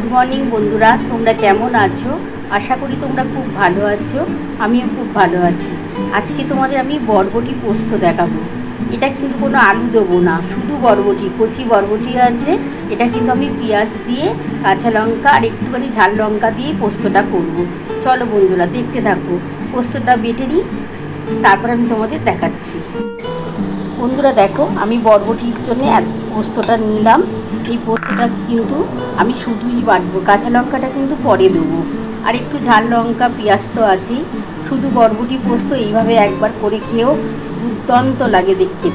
Good morning বন্ধুরা। তোমরা কেমন আছো? আশা করি তোমরা খুব ভালো আছো। আমিও খুব ভালো আছি। আজকে তোমাদের আমি বরবটি পোস্ত দেখাবো। এটা কিন্তু কোনো আলু দেবো না, শুধু বরবটি, কচি বরবটি আছে। এটা কিন্তু আমি পেঁয়াজ দিয়ে, কাঁচা লঙ্কা আর একটুখানি ঝাল লঙ্কা দিয়ে পোস্তটা করব। চলো বন্ধুরা, দেখতে থাকো। পোস্তটা বেটে নিই, তারপর আমি তোমাদের দেখাচ্ছি। বন্ধুরা, দেখো, আমি বরবটির জন্য পোস্তটা নিলাম। এই পোস্তটা কিন্তু আমি শুধুই বাটবো। কাঁচা লঙ্কাটা কিন্তু পরে দেবো। আর একটু ঝাল লঙ্কা, পেঁয়াজ তো আছেই। শুধু বরবটি পোস্ত এইভাবে একবার করে খেয়েও দুর্দান্ত লাগে দেখতে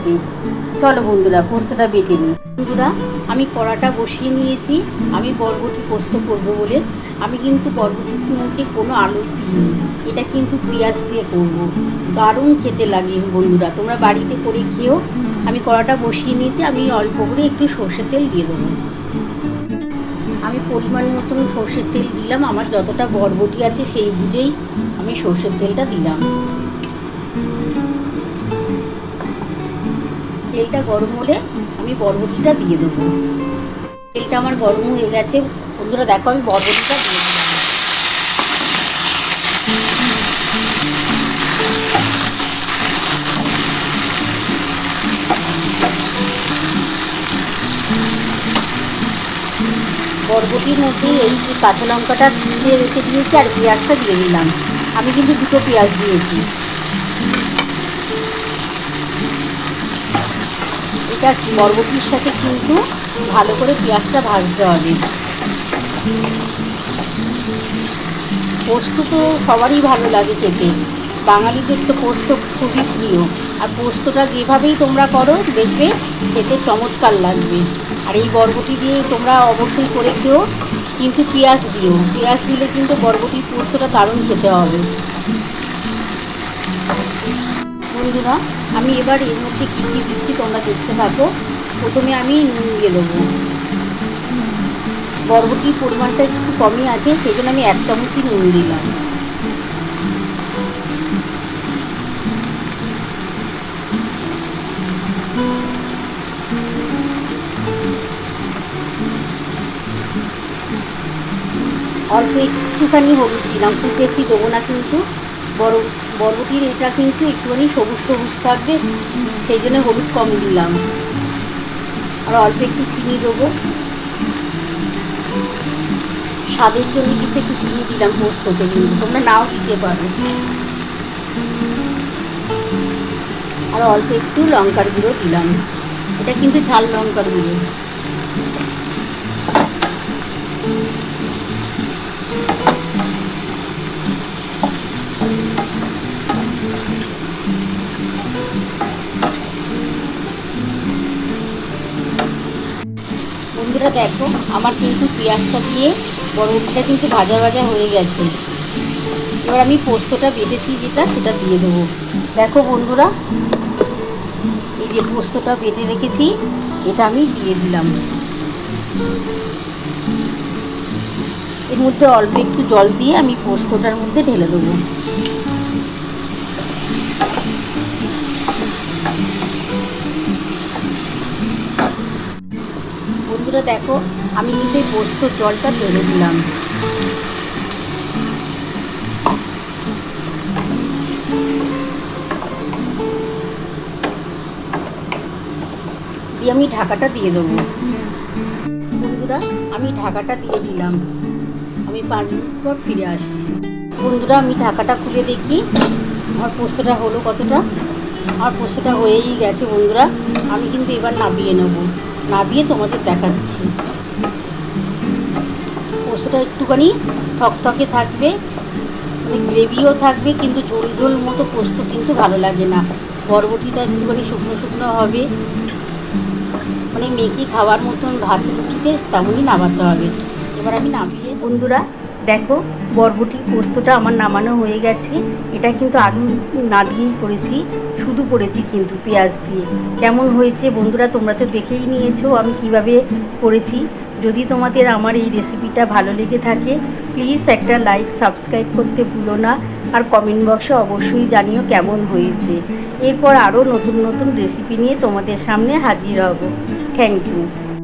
চলো বন্ধুরা, পোস্তটা বেটে নিই। বন্ধুরা, আমি কড়াটা বসিয়ে নিয়েছি। আমি বরবটি পোস্ত করব বলে। আমি কিন্তু বরবটির মধ্যে কোনো আলু দিইনি। এটা কিন্তু পেঁয়াজ দিয়ে করব। দারুণ খেতে লাগে বন্ধুরা। তোমরা বাড়িতে করে খেয়েও আমি কড়াটা বসিয়ে নিয়েছি, আমি অল্প করে একটু সর্ষের তেল দিয়ে দেবো। আমি পরিমাণ মতন সর্ষের তেল দিলাম, আমার যতটা বরবটি আছে সেই বুঝেই আমি সর্ষের তেলটা দিলাম। তেলটা গরম হলে আমি বরবটিটা দিয়ে দেবো। তেলটা আমার গরম হয়ে গেছে, বন্ধুরা দেখো আমি বরবটিটা দিয়ে দিলাম। বরবটির মধ্যে এই যে কাঁচা লঙ্কাটা দিয়ে রেখে দিয়েছি আর পেঁয়াজটা দিয়ে দিলাম। আমি কিন্তু দুটো পেঁয়াজ দিয়েছি। এটা বরবটির সাথে কিন্তু ভালো করে পেঁয়াজটা ভাজতে হবে। পোস্ত তো সবারই ভালো লাগে খেতে। বাঙালিদের তো পোস্ত খুবই প্রিয়। আর পোস্তটা যেভাবেই তোমরা করো, দেখবে খেতে চমৎকার লাগবে। আর এই বরবটি দিয়ে তোমরা অবশ্যই করে খেও কিন্তু পেঁয়াজ দিও। পেঁয়াজ দিলে কিন্তু বরবটির পোস্তটা দারুণ খেতে হবে। বন্ধুরা, আমি এবার এর মধ্যে কী কী দিচ্ছি তোমরা দেখতে থাকো। প্রথমে আমি নুন দিয়ে দেবো। বরবটির পরিমাণটা একটু কমই আছে সেই জন্য আমি এক চামচই নুন দিলাম। অল্প একটুখানি হলুদ দিলাম, খুব বেশি দেবো না কিন্তু। বড়, বরবটির এটা কিন্তু একটুখানি সবুজ সবুজ থাকবে, সেই জন্য হলুদ কম দিলাম। আর অল্প একটু চিনি দেবো। স্বাদের জন্য কিন্তু একটু চিনি দিলাম পোস্ততে কিন্তু তোমরা নাও দিতে পারো। আর অল্প একটু লঙ্কার গুঁড়ো দিলাম। এটা কিন্তু ঝাল লঙ্কার গুঁড়ো। বন্ধুরা দেখো, আমার কিন্তু পেঁয়াজটা দিয়ে বরবটিটা কিন্তু ভাজা ভাজা হয়ে গেছে। এবার আমি পোস্তটা বেটেছি যেটা, সেটা দিয়ে দেবো। দেখো বন্ধুরা, এই যে পোস্তটা বেটে রেখেছি, এটা আমি দিয়ে দিলাম। এর মধ্যে অল্প একটু জল দিয়ে আমি পোস্তটার মধ্যে ঢেলে দেবো। বন্ধুরা দেখো, আমি কিন্তু এই পোস্তর জলটা ঢেলে দিলাম। দিয়ে আমি ঢাকাটা দিয়ে দেবো। বন্ধুরা, আমি ঢাকাটা দিয়ে দিলাম। আমি মিনিট পর ফিরে আসি। বন্ধুরা, আমি ঢাকাটা খুলে দেখি। আমার পোস্তটা হলো কতটা? আমার পোস্তটা হয়েই গেছে, বন্ধুরা। আমি কিন্তু এবার নাবিয়ে নেব। নাবিয়ে তোমাদের দেখাচ্ছি। পোস্তটা একটুখানি থকথকে থাকবে মানে গ্রেভিও থাকবে, কিন্তু ঝোল ঝোল মতো পোস্ত কিন্তু ভালো লাগে না। বরবটিটা একটুখানি শুকনো শুকনো হবে। মানে মেখে খাওয়ার মতন ভাত রুটিতে তেমনই নামাতে হবে। এবার আমি নামিয়ে বন্ধুরা, দেখো বরবটি পোস্তটা আমার নামানো হয়ে গেছে। এটা কিন্তু আলু না দিয়েই করেছি, শুধু করেছি কিন্তু পেঁয়াজ দিয়ে। কেমন হয়েছে বন্ধুরা, তোমরা তো দেখেই নিয়েছো আমি কীভাবে করেছি। যদি তোমাদের আমার এই রেসিপিটা ভালো লেগে থাকে, প্লিজ একটা লাইক, সাবস্ক্রাইব করতে ভুলো না। আর কমেন্ট বক্সে অবশ্যই জানিও কেমন হয়েছে। এরপর আরও নতুন নতুন রেসিপি নিয়ে তোমাদের সামনে হাজির হব। Thank you.